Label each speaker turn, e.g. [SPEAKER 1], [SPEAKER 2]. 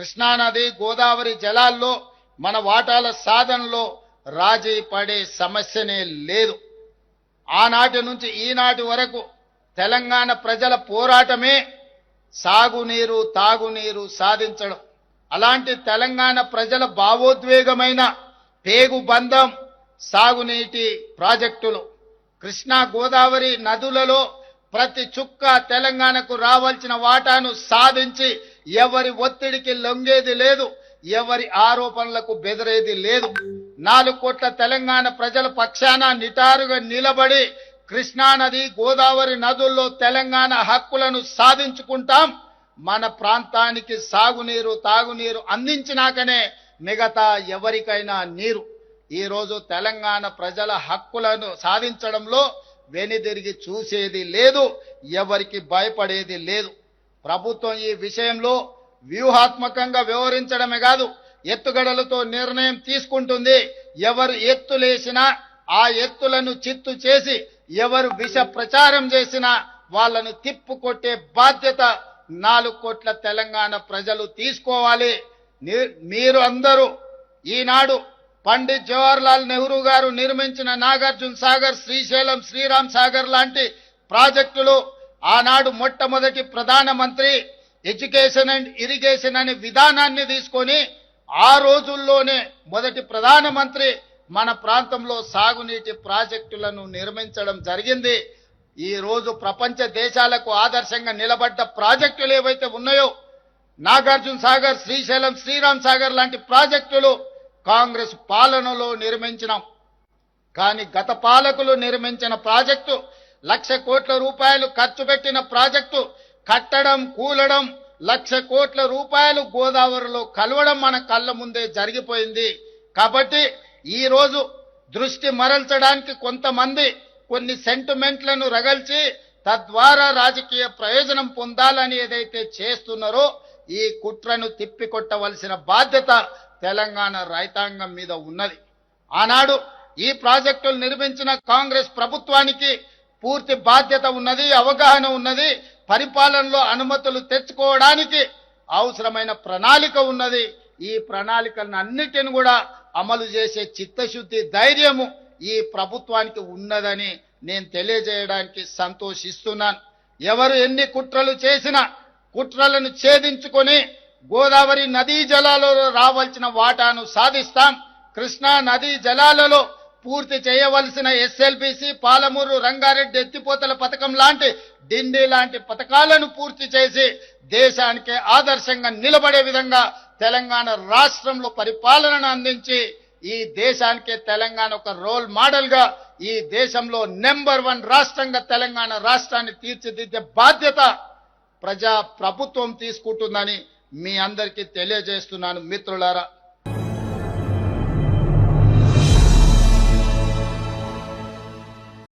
[SPEAKER 1] కృష్ణానది గోదావరి జలాల్లో మన వాటాల సాధనలో రాజీ పడే సమస్యనే లేదు. ఆనాటి నుంచి ఈనాటి వరకు తెలంగాణ ప్రజల పోరాటమే సాగునీరు తాగునీరు సాధించడం. అలాంటి తెలంగాణ ప్రజల భావోద్వేగమైన పేగు బంధం సాగునీటి ప్రాజెక్టులు. కృష్ణా గోదావరి నదులలో ప్రతి చుక్క తెలంగాణకు రావాల్సిన వాటాను సాధించి ఎవరి ఒత్తిడికి లొంగేది లేదు ఎవరి ఆరోపణలకు బెదిరేది లేదు. నాలుగు కోట్ల తెలంగాణ ప్రజల పక్షాన నిటారుగా నిలబడి కృష్ణానది గోదావరి నదుల్లో తెలంగాణ హక్కులను సాధించుకుంటాం. మన ప్రాంతానికి సాగునీరు తాగునీరు అందించినాకనే మిగతా ఎవరికైనా నీరు. ఈరోజు తెలంగాణ ప్రజల హక్కులను సాధించడంలో వెనుదిరిగి చూసేది లేదు ఎవరికి భయపడేది లేదు. ప్రభుత్వం ఈ విషయంలో వ్యూహాత్మకంగా వ్యవహరించడమే కాదు ఎత్తుగడలతో నిర్ణయం తీసుకుంటుంది. ఎవరు ఎత్తులేసినా ఆ ఎత్తులను చిత్తు చేసి ఎవరు విష ప్రచారం చేసినా వాళ్ళను తిప్పుకొట్టే బాధ్యత నాలుగు కోట్ల తెలంగాణ ప్రజలు తీసుకోవాలి. మీరు అందరూ ఈనాడు పండిత్ జవహర్లాల్ నెహ్రూ గారు నిర్మించిన నాగార్జున సాగర్ శ్రీశైలం శ్రీరామ్ సాగర్ లాంటి ప్రాజెక్టులు ఆనాడు మొట్టమొదటి ప్రధానమంత్రి ఎడ్యుకేషన్ అండ్ ఇరిగేషన్ అనే విధానాన్ని తీసుకొని ఆ రోజుల్లోనే మొదటి ప్రధానమంత్రి మన ప్రాంతంలో సాగునీటి ప్రాజెక్టులను నిర్మించడం జరిగింది. ఈ రోజు ప్రపంచ దేశాలకు ఆదర్శంగా నిలబడ్డ ప్రాజెక్టులు ఏవైతే ఉన్నాయో నాగార్జున సాగర్ శ్రీశైలం శ్రీరామ్ సాగర్ లాంటి ప్రాజెక్టులు కాంగ్రెస్ పాలనలో నిర్మించినాం. కానీ గత పాలకులు నిర్మించిన ప్రాజెక్టు లక్ష కోట్ల రూపాయలు ఖర్చు పెట్టిన ప్రాజెక్టు కట్టడం కూలడం లక్ష కోట్ల రూపాయలు గోదావరిలో కలవడం మన కళ్ళ ముందే జరిగిపోయింది. కాబట్టి ఈ రోజు దృష్టి మరల్చడానికి కొంతమంది కొన్ని సెంటిమెంట్లను రగల్చి తద్వారా రాజకీయ ప్రయోజనం పొందాలని ఏదైతే చేస్తున్నారో ఈ కుట్రను తిప్పికొట్టవలసిన బాధ్యత తెలంగాణ రైతాంగం మీద ఉన్నది. ఆనాడు ఈ ప్రాజెక్టులు నిర్మించిన కాంగ్రెస్ ప్రభుత్వానికి పూర్తి బాధ్యత ఉన్నది అవగాహన ఉన్నది పరిపాలనలో అనుమతులు తెచ్చుకోవడానికి అవసరమైన ప్రణాళిక ఉన్నది. ఈ ప్రణాళికలను అన్నిటిని కూడా అమలు చేసే చిత్తశుద్ధి ధైర్యము ఈ ప్రభుత్వానికి ఉన్నదని నేను తెలియజేయడానికి సంతోషిస్తున్నాను. ఎవరు ఎన్ని కుట్రలు చేసినా కుట్రలను ఛేదించుకొని గోదావరి నదీ జలాలలో రావాల్సిన వాటాను సాధిస్తాం. కృష్ణా నదీ జలాలలో పూర్తి చేయవలసిన ఎస్ఎల్బిసి పాలమూరు రంగారెడ్డి ఎత్తిపోతల పథకం లాంటి డిండి లాంటి పథకాలను పూర్తి చేసి దేశానికి ఆదర్శంగా నిలబడే విధంగా తెలంగాణ రాష్ట్రంలో పరిపాలనను అందించి ఈ దేశానికి తెలంగాణ ఒక రోల్ మోడల్గా ఈ దేశంలో నెంబర్ వన్ రాష్ట్రంగా తెలంగాణ రాష్ట్రాన్ని తీర్చిదిద్దే బాధ్యత ప్రజా ప్రభుత్వం తీసుకుంటుందని మీ అందరికీ తెలియజేస్తున్నాను మిత్రులారా.